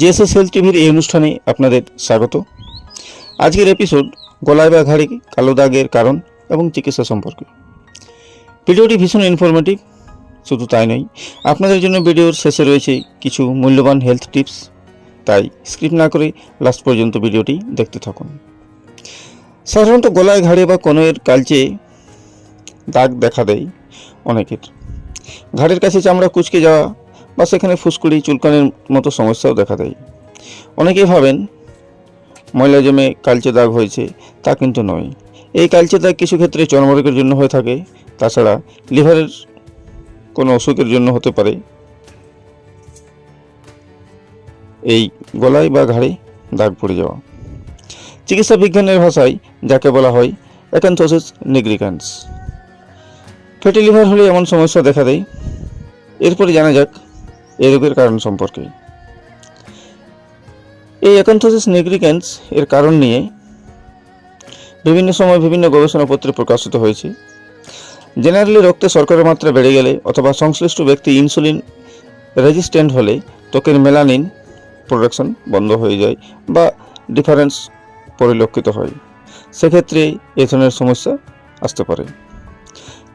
JSS health টিভির এই অনুষ্ঠানে আপনাদের স্বাগত। আজকের এপিসোড গলায় বা ঘাড়ে কালো দাগের কারণ এবং চিকিৎসা সম্পর্কে। ভিডিওটি ভীষণ ইনফরমেটিভ শুধু তাই নয়, আপনাদের জন্য ভিডিওর শেষে রয়েছে কিছু মূল্যবান হেলথ টিপস তাই স্ক্রিপ্ট না করে লাস্ট পর্যন্ত ভিডিওটি দেখতে থাকুন। সাধারণত গলায় ঘাড়ে বা কনয়ের কালচে দাগ দেখা দেয় অনেকের। ঘাড়ের কাছে চামড়া কুচকে যাওয়া বা সেখানে ফুসকুড়ি, চুলকানির মতো সমস্যাও দেখা দেয়। অনেকেই ভাবেন, ময়লা জমে কালচে দাগ হয়েছে, তা কিন্তু নয়। এই কালচে দাগ কিছু ক্ষেত্রে চর্মরোগের জন্য হয়ে থাকে, তাছাড়া লিভারের কোনো অসুখের জন্য হতে পারে। এই গলায় বা ঘাড়ে দাগ পড়ে যাওয়া। চিকিৎসা বিজ্ঞানের ভাষায় যাকে বলা হয় অ্যাকান্থোসিস নিগ্রিকান্স। ফ্যাটি লিভার হলে এমন সমস্যা দেখা দেয়। এরপরে জানা যাক এই রোগের কারণ সম্পর্কে। এই অ্যাকান্থোসিস নিগ্রিক্যান্স এর কারণ নিয়ে বিভিন্ন সময় বিভিন্ন গবেষণাপত্রে প্রকাশিত হয়েছে। জেনারেলি রক্তে শর্করার মাত্রা বেড়ে গেলে অথবা সংশ্লিষ্ট ব্যক্তি ইনসুলিন রেজিস্ট্যান্ট হলে ত্বকের মেলানিন প্রোডাকশন বন্ধ হয়ে যায় বা ডিফারেন্স পরিলক্ষিত হয়। সেক্ষেত্রে এ ধরনের সমস্যা আসতে পারে।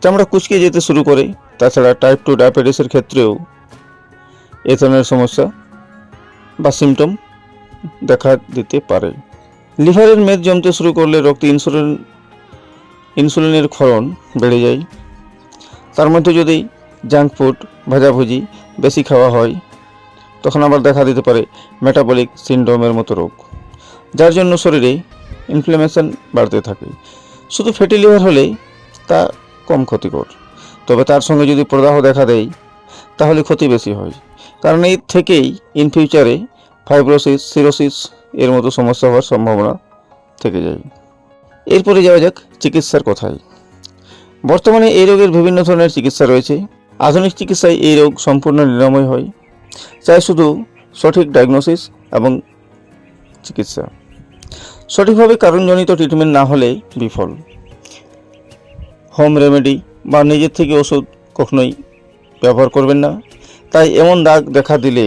চামড়া কুচকে যেতে শুরু করে, তাছাড়া টাইপ টু ডায়াবেটিসের ক্ষেত্রেও এ ধরনের সমস্যা বা সিমটম দেখা দিতে পারে। লিভারের মেদ জমতে শুরু করলে রক্তে ইনসুলিন ইনসুলিনের ক্ষরণ বেড়ে যায়। তার মধ্যে যদি জাঙ্ক ফুড ভাজাভুজি বেশি খাওয়া হয়, তখন আবার দেখা দিতে পারে মেটাবলিক সিন্ড্রোমের মতো রোগ, যার জন্য শরীরে ইনফ্লামেশন বাড়তে থাকে। শুধু ফ্যাটি লিভার হলে তা কম ক্ষতিকর, তবে তার সঙ্গে যদি প্রদাহ দেখা দেয়, তাহলে ক্ষতি বেশি হয়। কারণ এই থেকেই ইন ফিউচারে ফাইব্রোসিস সিরোসিস এর মতো সমস্যা হওয়ার সম্ভাবনা থেকে যায়। এরপরে যাওয়া যাক চিকিৎসার কথায়। বর্তমানে এই রোগের বিভিন্ন ধরনের চিকিৎসা রয়েছে। আধুনিক চিকিৎসায় এই রোগ সম্পূর্ণ নিরাময় হয়। চাই শুধু সঠিক ডায়াগনোসিস এবং চিকিৎসা। সঠিকভাবে কারণজনিত ট্রিটমেন্ট না হলে বিফল। হোম রেমেডি বা নিজের থেকে ওষুধ কখনোই ব্যবহার করবেন না। তাই এমন দাগ দেখা দিলে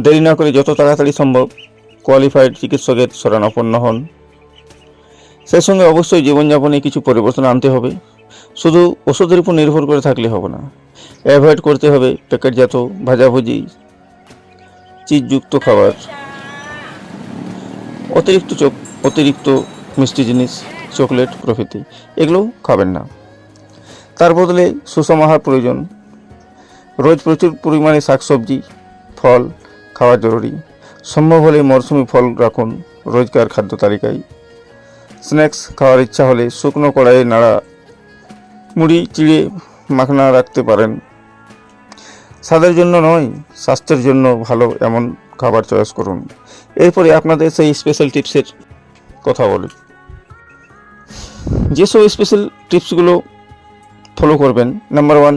দেরি না করে যত তাড়াতাড়ি সম্ভব কোয়ালিফাইড চিকিৎসকের শরণাপন্ন হন। সেই সঙ্গে অবশ্যই জীবনযাপনে কিছু পরিবর্তন আনতে হবে। শুধু ওষুধের উপর নির্ভর করে থাকলে হবে না। অ্যাভয়েড করতে হবে প্যাকেটজাত ভাজাভুজি, চিজযুক্ত খাবার, অতিরিক্ত চোখ, অতিরিক্ত মিষ্টি জিনিস, চকলেট প্রভৃতি। এগুলো খাবেন না। তার বদলে সুষম আহার প্রয়োজন। রোজ প্রচুর পরিমাণে শাকসবজি, ফল খাওয়া জরুরি। সম্ভব হলে মরশুমি ফল রাখুন রোজকার খাদ্য তালিকায়। স্ন্যাক্স খাওয়ার ইচ্ছা হলে শুকনো কড়াইয়ে নাড়া, মুড়ি, চিড়ে, মাখনা রাখতে পারেন। স্বাদের জন্য নয়, স্বাস্থ্যের জন্য ভালো এমন খাবার চয়েস করুন। এরপরে আপনাদের সেই স্পেশাল টিপসের কথা বলি। যেসব স্পেশাল টিপসগুলো ফলো করবেন নাম্বার ওয়ান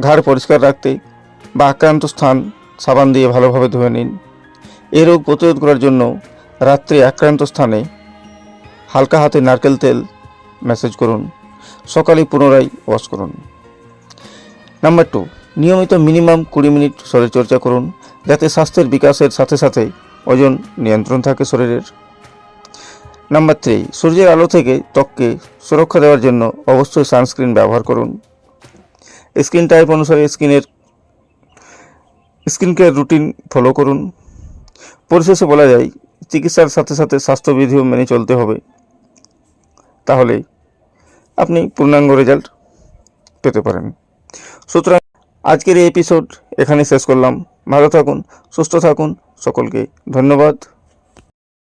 ঘাড় পরিষ্কার রাখতে বা আক্রান্ত স্থান সাবান দিয়ে ভালোভাবে ধুয়ে নিন। এ রোগ প্রতিরোধ করার জন্য রাত্রে আক্রান্ত স্থানে হালকা হাতে নারকেল তেল ম্যাসেজ করুন। সকালে পুনরায় ওয়াশ করুন। নাম্বার টু, নিয়মিত মিনিমাম কুড়ি মিনিট শরীরচর্চা করুন। যাতে স্বাস্থ্যের বিকাশের সাথে সাথে ওজন নিয়ন্ত্রণ থাকে শরীরের। নাম্বার থ্রি, সূর্যের আলো থেকে ত্বককে সুরক্ষা দেওয়ার জন্য অবশ্যই সানস্ক্রিন ব্যবহার করুন। স্কিন টাইপ অনুসারে স্কিনের স্কিন কেয়ার রুটিন ফলো করুন। পরিশেষে বলা যায়, চিকিৎসার সাথে সাথে স্বাস্থ্যবিধিও মেনে চলতে হবে। তাহলে আপনি পূর্ণাঙ্গ রেজাল্ট পেতে পারেন। সুতরাং আজকের এই এপিসোড এখানে শেষ করলাম। ভালো থাকুন, সুস্থ থাকুন। সকলকে ধন্যবাদ।